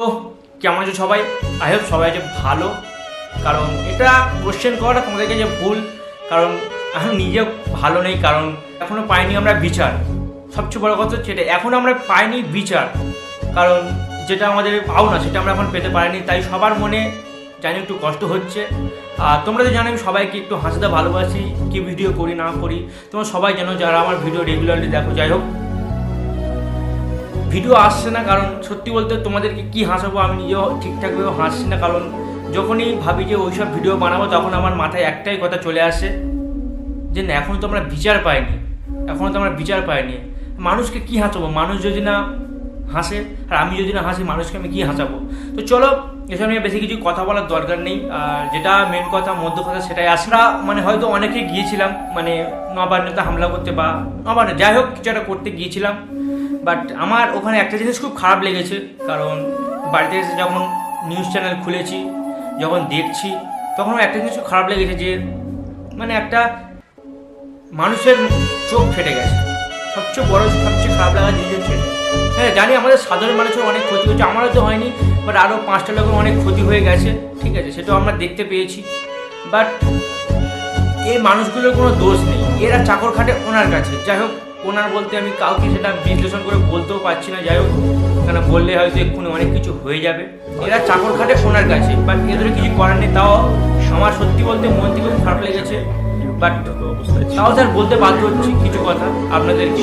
তো কেমন আছো সবাই? আই হোপ সবাই যে ভালো। কারণ এটা কোশ্চেন করাটা তোমাদেরকে যে ভুল, কারণ এখন নিজে ভালো নেই, কারণ এখনও পাইনি আমরা বিচার। সবচেয়ে বড় কথা হচ্ছে এটা এখনও আমরা পাইনি বিচার। কারণ যেটা আমাদের পাওনা, সেটা আমরা এখন পেতে পারিনি, তাই সবার মনে জানি একটু কষ্ট হচ্ছে। আর তোমরা তো জানো আমি সবাইকে একটু হাসতে ভালোবাসি, কি ভিডিও করি, না করি। তোমরা সবাই জানো যারা আমার ভিডিও রেগুলারলি দেখো। যাই হোক ভিডিও আসছে না, কারণ সত্যি বলতে তোমাদেরকে কি হাসাবো আমি নিজেও ঠিকঠাকভাবে হাসছি না, কারণ যখনই ভাবি যে ওইসব ভিডিও বানাবো, তখন আমার মাথায় একটাই কথা চলে আসে যে, না এখনও তো আমরা বিচার পাইনি এখনও তো আমরা বিচার পাইনি। মানুষকে কি হাসাবো? মানুষ যদি না হাসে, আর আমি যদি না হাসি, মানুষকে আমি কি হাসাবো? তো চলো এসব নিয়ে বেশি কিছু কথা বলার দরকার নেই। আর যেটা মেন কথা, মধ্য কথা সেটাই। আসরা মানে হয়তো অনেকে গিয়েছিলাম মানে নবান্নতে হামলা করতে বা নবান্ন যাই হোক, কিছু একটা করতে গিয়েছিলাম। বাট আমার ওখানে একটা জিনিস খুব খারাপ লেগেছে, কারণ বাড়িতে এসে যখন নিউজ চ্যানেল খুলেছি, যখন দেখছি, তখন একটা জিনিস খারাপ লেগেছে যে মানে একটা মানুষের চোখ ফেটে গেছে। সবচেয়ে বড়, সবচেয়ে খারাপ লাগা জিনিস হচ্ছে হ্যাঁ জানি আমাদের সাধারণ মানুষের অনেক ক্ষতি হচ্ছে, আমারও তো হয়নি। বাট আরও পাঁচটা লোকের অনেক ক্ষতি হয়ে গেছে ঠিক আছে সেটাও আমরা দেখতে পেয়েছি। বাট এই মানুষগুলোর কোনো দোষ নেই। এরা চাকর খাটে ওনার কাছে। যাই হোক ওনার বলতে আমি কাউকে সেটা বিশ্লেষণ করে বলতেও পারছি না। যাই হোক কেন বললে হয়তো এক্ষুনি অনেক কিছু হয়ে যাবে। এরা চাকর খাটে ওনার কাছে। বাট এদের কিছু করার নেই। তাও আমার সত্যি বলতে মন থেকে খারাপ লেগেছে বাট তাও স্যার বলতে বাধ্য হচ্ছি কিছু কথা আপনাদেরকে।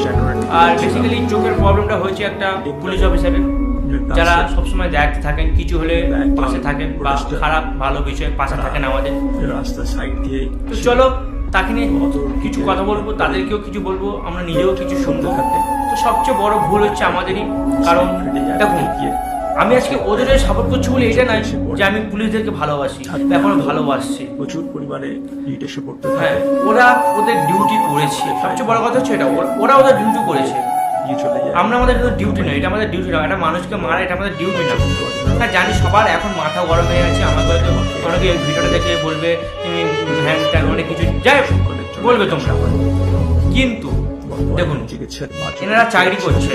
আর বেসিক্যালি চোখের প্রবলেমটা হয়েছে একটা পুলিশ অফিসারের যারা সবসময় দেখতে থাকেন কিছু হলে পাশে থাকেন বা খারাপ ভালো বিষয়ে পাশে থাকেন আমাদের। রাস্তার সাইড দিয়ে তো চলো তাকে নিয়ে কিছু কথা বলব তাদেরকেও কিছু বলব আমরা নিজেও কিছু শুনব। তো সবচেয়ে বড় ভুল হচ্ছে আমাদেরই কারণ দেখুন আমি আজকে ওদের সাপোর্ট করছি বলে এটা নয় যে আমি পুলিশদেরকে ভালোবাসি এখনও ভালোবাসছি। প্রচুর পরিমাণে পড়তে হ্যাঁ ওরা ওদের ডিউটি করেছে। সবচেয়ে বড় কথা হচ্ছে এটা ওরা ওদের ডিউটি করেছে। দিয়ে চলে যায়। আমরা আমাদের ডিউটি নয় এটা আমাদের ডিউটি নয় একটা মানুষকে মারা এটা আমাদের ডিউটি না। হ্যাঁ জানি সবার এখন মাথা গরম হয়ে আমাকে হয়তো অনেকে এই ভিডিওটা দেখে বলবে, তুমি হ্যান্ড ট্যান অনেক কিছু যাই বলবে তোমরা। কিন্তু, দেখুন, এনারা চাকরি করছে,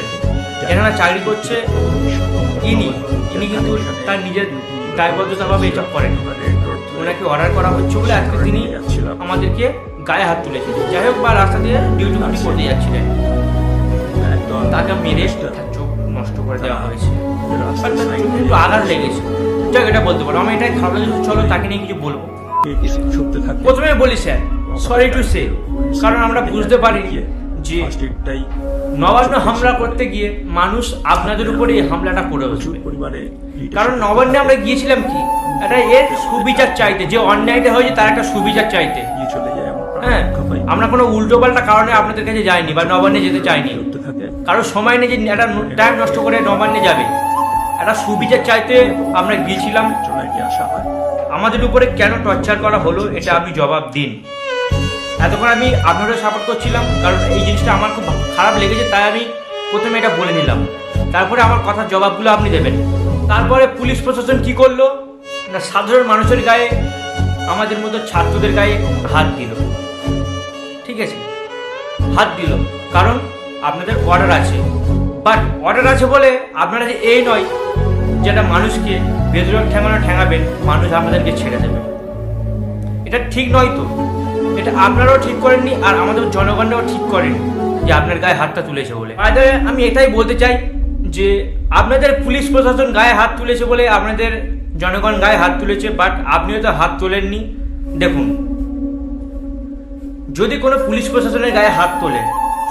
এনারা চাকরি করছে, ইনি ইনি কিন্তু তার নিজের দায়বদ্ধতাভাবে এসব করেন। ওনাকে অর্ডার করা হচ্ছে বলে আজকে তিনি আমাদেরকে গায়ে হাত তুলেছেন। যাই হোক, বা রাস্তা দিয়ে ডিউটি করতে যাচ্ছিলেন। তাকে মেরে চোখ নষ্ট করে দেওয়া হয়েছে। আর তার চোখে একটু আঘাত লেগেছে। যাক এটা বলতে পারো। আমি এটাই খারাপ লাগছে চলো তাকে নিয়ে কিছু বলব। প্রথমে বলি স্যার সরি টু সে কারণ আমরা বুঝতে পারি যে নবান্ন হামলা করতে গিয়ে মানুষ আপনাদের উপরে হামলাটা করে প্রচুর পরিমাণে কারণ নবান্নে আমরা গিয়েছিলাম কি? একটা এর সুবিচার চাইতে যে অন্যায়টা হয়েছে তার একটা সুবিচার চাইতে। চলে যায়। হ্যাঁ আমরা কোনো উল্টো পাল্টা কারণে আপনাদের কাছে যাইনি বা নবান্নে যেতে চাইনি। কারোর সময় নেই যে একটা টাইম নষ্ট করে নবান্নে যাবে। একটা সুবিচার চাইতে আমরা গিয়েছিলাম আমাদের উপরে কেন টর্চার করা হলো, এটা আপনি জবাব দিন এতক্ষণ আমি আপনাদের সাপোর্ট করছিলাম, কারণ এই জিনিসটা আমার খুব খারাপ লেগেছে, তাই আমি প্রথমে এটা বলে নিলাম। তারপরে আমার কথার জবাবগুলো আপনি দেবেন। তারপরে পুলিশ প্রশাসন কি করল? না সাধারণ মানুষের গায়ে, আমাদের মতো ছাত্রদের গায়ে হাত দিল। ঠিক আছে? হাত দিল। কারণ আপনাদের অর্ডার আছে। বাট অর্ডার আছে বলে আপনারা যে এই নয় যেটা মানুষকে বেদরক ঠেঙানো ঠেঙাবেন, মানুষ আপনাদেরকে ছেড়ে দেবে। এটা ঠিক নয় তো। এটা আপনারাও ঠিক করেননি আর আমাদের জনগণরাও ঠিক করেনি যে আপনার গায়ে হাতটা তুলেছে বলে। আমি এটাই বলতে চাই যে আপনাদের পুলিশ প্রশাসন গায়ে হাত তুলেছে বলে আপনাদের জনগণ গায়ে হাত তুলেছে বাট আপনিও তো হাত তোলেননি। দেখুন, যদি কোনো পুলিশ প্রশাসনের গায়ে হাত তোলে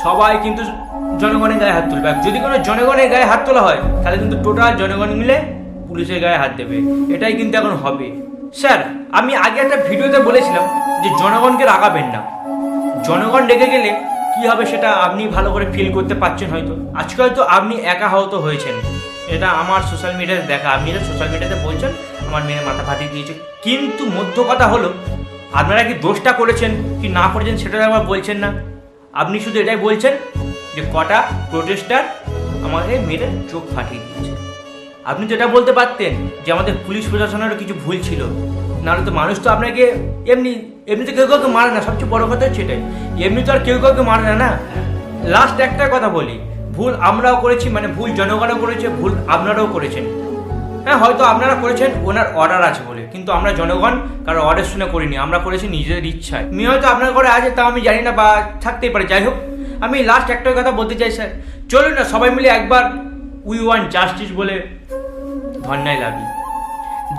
সবাই কিন্তু জনগণের গায়ে হাত তুলবে। যদি কোনো জনগণের গায়ে হাত তোলা হয়, তাহলে কিন্তু টোটাল জনগণ মিলে পুলিশের গায়ে হাত দেবে। এটাই কিন্তু এখন হবে। স্যার, আমি আগে একটা ভিডিওতে বলেছিলাম যে জনগণকে রাগাবেন না। জনগণ রেগে গেলে কি হবে সেটা আপনি ভালো করে ফিল করতে পারছেন হয়তো। আজকে হয়তো আপনি একা হয়তো হয়েছেন। এটা আমার সোশ্যাল মিডিয়াতে দেখা। আপনি এটা সোশ্যাল মিডিয়াতে বলছেন, আমার মেয়ের মাথা ফাটিয়ে দিয়েছে। কিন্তু মধ্য কথা হলো, আপনারা কি দোষটা করেছেন কি না করেছেন সেটা আবার বলছেন না। আপনি শুধু এটাই বলছেন যে কটা প্রোটেস্টার আমাকে মেরে চোখ ফাটিয়ে দিয়েছে। আপনি তো এটা বলতে পারতেন যে আমাদের পুলিশ প্রশাসনেরও কিছু ভুল ছিল। নাহলে তো মানুষ তো আপনাকে এমনি এমনি তো কেউ কাউকে মারে না। সবচেয়ে বড় কথা হচ্ছে এটাই। এমনি তো আর কেউ কাউকে মারে না না? লাস্ট একটা কথা বলি। ভুল আমরাও করেছি মানে ভুল জনগণও করেছে, ভুল আপনারাও করেছেন। হ্যাঁ হয়তো আপনারা করেছেন, ওনার অর্ডার আছে বলে। কিন্তু আমরা জনগণ কারও অর্ডার শুনে করিনি, আমরা করেছি নিজেদের ইচ্ছায়। মেয়ে হয়তো আপনার ঘরে আছে তা আমি জানি না বা থাকতেই পারে। যাই হোক, আমি লাস্ট একটাই কথা বলতে চাই স্যার চলুন না, সবাই মিলে একবার উই ওয়ান জাস্টিস বলে ধর্নায় লাগি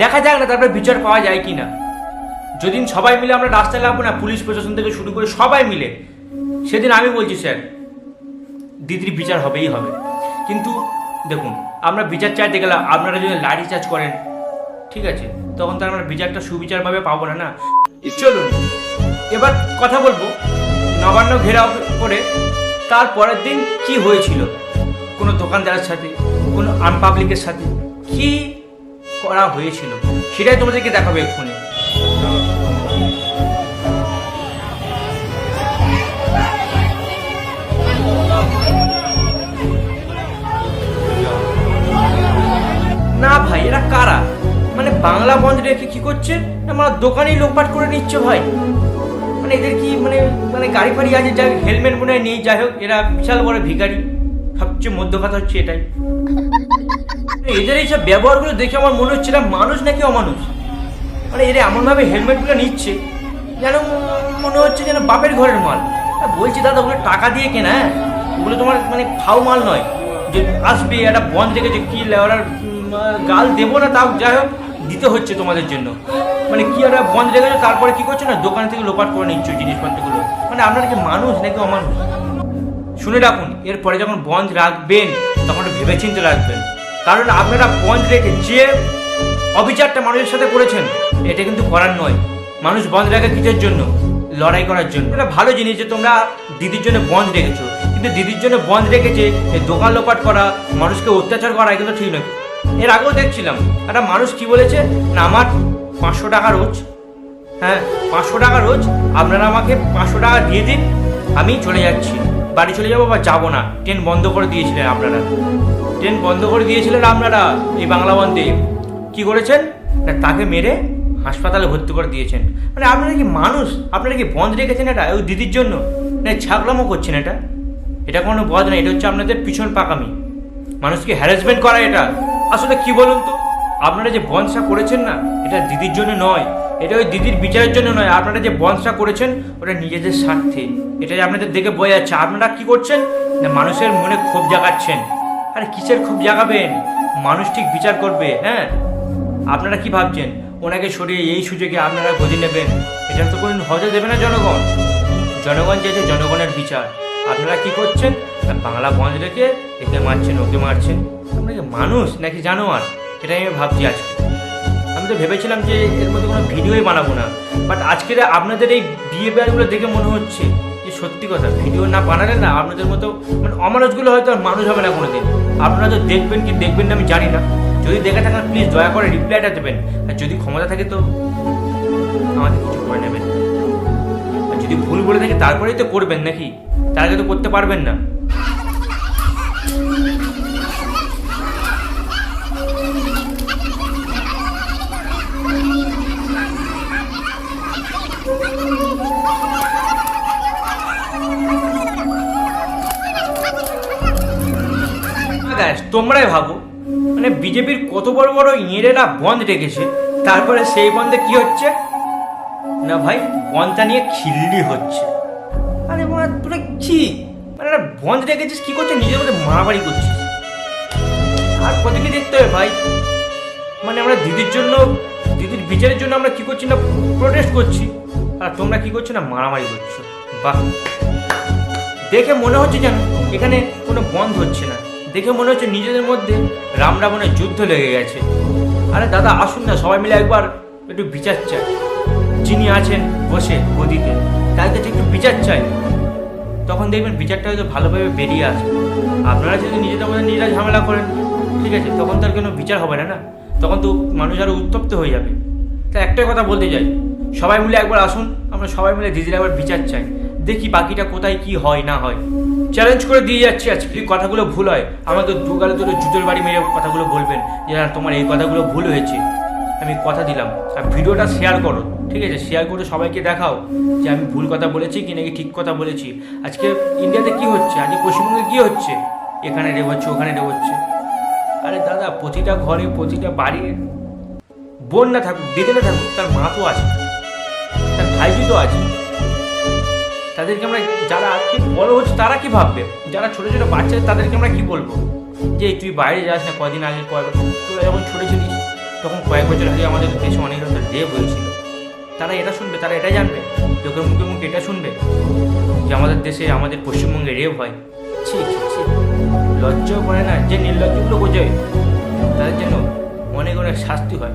দেখা যাক না তারপরে বিচার পাওয়া যায় কি না যেদিন সবাই মিলে আমরা রাস্তায় লাগবো না, পুলিশ প্রশাসন থেকে শুরু করে সবাই মিলে। সেদিন আমি বলছি স্যার দিদির বিচার হবেই হবে। কিন্তু দেখুন, আমরা বিচার চাইতে গেলাম আপনারা যদি লাঠি চার্জ করেন, ঠিক আছে? তখন তার আমরা বিচারটা সুবিচারভাবে পাবো না না? চলুন, এবার কথা বলব নবান্ন ঘেরাও করে তার পরের দিন কি হয়েছিল, কোনো দোকানদারের সাথে, কোনো আনপাবলিকের সাথে, কি করা হয়েছিল, সেটাই তোমাদেরকে দেখাবে এক্ষুনি। বাংলা বন্ধ রেখে কি করছে? আমরা দোকানেই লোকপাট করে নিচ্ছে ভাই। মানে এদের কি মানে মানে গাড়ি ফাড়ি আছে, যাই হেলমেট মনে হয় নেই, যাই হোক, এরা বিশাল বড় ভিখারি। সবচেয়ে মধ্য কথা হচ্ছে এটাই। এদের এইসব ব্যবহারগুলো দেখে আমার মনে হচ্ছে এরা মানুষ নাকি অমানুষ? মানে এরা এমনভাবে হেলমেটগুলো নিচ্ছে, যেন মনে হচ্ছে যেন বাপের ঘরের মাল। বলছি, দাদা, ওগুলো টাকা দিয়ে কেনা হ্যাঁ? ওগুলো তোমার মানে খাও মাল নয়। যে আসবে, একটা বন্ধ রেখেছে কি লেওয়ার গাল দেবো না তাও, যাই হোক দিতে হচ্ছে তোমাদের জন্য। মানে কি একটা বন্ধ রেখে রেখেছো তারপরে কি করছ না, দোকান থেকে লোপাট করে নিচ্ছ জিনিসপত্রগুলো? মানে আপনারা কি মানুষ নাকি অমানুষ? শুনে রাখুন, এরপরে যখন বন্ধ রাখবেন, তখন একটু ভেবেচিন্তে রাখবেন। কারণ আপনারা বন্ধ রেখে যে অবিচারটা মানুষের সাথে করেছেন, এটা কিন্তু করার নয়। মানুষ বন্ধ রাখে কিসের জন্য? লড়াই করার জন্য। এটা ভালো জিনিস যে তোমরা দিদির জন্য বন্ধ রেখেছো। কিন্তু দিদির জন্য বন্ধ রেখেছে দোকান লোপাট করা, মানুষকে অত্যাচার করা, এগুলো ঠিক নয়। এর আগেও দেখছিলাম। একটা মানুষ কি বলেছে? না, আমার পাঁচশো টাকা রোজ। হ্যাঁ পাঁচশো টাকা রোজ। আপনারা আমাকে পাঁচশো টাকা দিয়ে দিন, আমি চলে যাচ্ছি। বাড়ি চলে যাব বা যাব না। ট্রেন বন্ধ করে দিয়েছিলেন আপনারা। ট্রেন বন্ধ করে দিয়েছিলেন আপনারা এই বাংলা বন্ধে কি করেছেন? না, তাকে মেরে হাসপাতালে ভর্তি করে দিয়েছেন। মানে আপনারা কি মানুষ? আপনারা কি বন্ধ রেখেছেন এটা? ওই দিদির জন্য? না ছাগলামো করছেন এটা? এটা কোনো বধ না এটা হচ্ছে আপনাদের পিছন পাকামি। মানুষকে হ্যারাসমেন্ট করা এটা। আসলে কি বলুন তো? আপনারা যে বনসা করেছেন না, এটা দিদির জন্য নয়। এটা ওই দিদির বিচারের জন্য নয়। আপনারা যে বনসা করেছেন, ওটা নিজেদের স্বার্থে। এটা যে আপনাদের দেখে বোঝা যাচ্ছে। আপনারা কি করছেন? না, মানুষের মনে ক্ষোভ জাগাচ্ছেন। আরে, কিসের ক্ষোভ জাগাবেন? মানুষ ঠিক বিচার করবে হ্যাঁ? আপনারা কি ভাবছেন? ওনাকে সরিয়ে এই সুযোগে আপনারা গদি নেবেন? এটা তো কোনো হজে দেবে না জনগণ। জনগণ চেয়েছে জনগণের বিচার। আপনারা কি করছেন? বাংলা বন্ধ রেখে একে মারছেন, ওকে মারছেন। আপনারা কি মানুষ নাকি জানোয়ার? এটাই আমি ভাবছি আজকে। আমি তো ভেবেছিলাম যে এর মধ্যে কোনো ভিডিওই বানাবো না। বাট আজকের আপনাদের এই বিয়ে বিয়ারগুলো দেখে মনে হচ্ছে যে সত্যি কথা, ভিডিও না বানালে না আপনাদের মতো মানে অমানুষগুলো হয়তো আর মানুষ হবে না কোনোদিন। আপনারা তো দেখবেন কি দেখবেন না আমি জানি না। যদি দেখে থাকেন প্লিজ দয়া করে রিপ্লাইটা দেবেন। আর যদি ক্ষমতা থাকে তো আমাদের কিছু করে নেবেন। আর যদি ভুল বলে থাকে, তারপরেই তো করবেন নাকি? তার আগে তো করতে পারবেন না। Guys, তোমরাই ভাবো। মানে বিজেপির কত বড় বড় ইঁড়েরা বন্ধ রেখেছে তারপরে সেই বন্ধে কি হচ্ছে? না ভাই বনটা নিয়ে খিল্লি হচ্ছে। আরে মা তোরা কি? মানে বন্ধ রেখেছিস কি করছিস? নিজের মধ্যে মারামারি করছিস। আর কতকে দেখতে হবে ভাই? মানে আমরা দিদির জন্য দিদির বিচারের জন্য আমরা কি করছি না প্রোটেস্ট করছি। আর তোমরা কি করছ না মারামারি করছ। বাহ। দেখে মনে হচ্ছে যেন এখানে কোনো বন্ধ হচ্ছে না। দেখে মনে হচ্ছে নিজেদের মধ্যে রাম রাবণের যুদ্ধ লেগে গেছে। আরে দাদা, আসুন না, সবাই মিলে একবার একটু বিচার চাই। যিনি আছেন বসে গদিতে তার কাছে একটু বিচার চাই। তখন দেখবেন বিচারটা হয়তো ভালোভাবে বেরিয়ে আসে আপনারা যদি নিজেদের মধ্যে নিজেরা ঝামেলা করেন, ঠিক আছে, তখন তার কোনো বিচার হবে না না? তখন তো মানুষ আরও উত্তপ্ত হয়ে যাবে। তা একটাই কথা বলতে চাই, সবাই মিলে একবার আসুন, আমরা সবাই মিলে দিদির একবার বিচার চাই। দেখি বাকিটা কোথায় কি হয়, না হয়। চ্যালেঞ্জ করে দিয়ে যাচ্ছি আজ যদি কথাগুলো ভুল হয় আমাকে দু গালে ধরে জুতোর বাড়ি মেরে কথাগুলো বলবেন যে না তোমার এই কথাগুলো ভুল হয়েছে। আমি কথা দিলাম। আর ভিডিওটা শেয়ার করো, ঠিক আছে? শেয়ার করে সবাইকে দেখাও যে, আমি ভুল কথা বলেছি কি নাকি ঠিক কথা বলেছি। আজকে ইন্ডিয়াতে কি হচ্ছে? আজকে পশ্চিমবঙ্গে কি হচ্ছে? এখানে রেপ হচ্ছে, ওখানে রেপ হচ্ছে। আরে দাদা, প্রতিটা ঘরে, প্রতিটা বাড়ির বোন না থাকুক দিদি না থাকুক, তার মা তো আছে। তার ভাইজি তো আছে। তাদেরকে আমরা যারা আজকে বড় হচ্ছে, তারা কি ভাববে? যারা ছোট ছোট বাচ্চা তাদেরকে আমরা কি বলব? যে তুই বাইরে যাস না, কদিন আগে কয়েক তোরা যখন ছোটো ছিলিস, তখন কয়েক বছর আগে আমাদের দেশে অনেক রকমের রেপ হয়েছিল। তারা এটা শুনবে, তারা এটা জানবে লোকের মুখে মুখে এটা শুনবে, যে আমাদের দেশে, আমাদের পশ্চিমবঙ্গে রেপ হয়। ছি লজ্জাও করে না, যে নির্লজ্জগুলো বোঝে, তাদের জন্য অনেক অনেক শাস্তি হয়।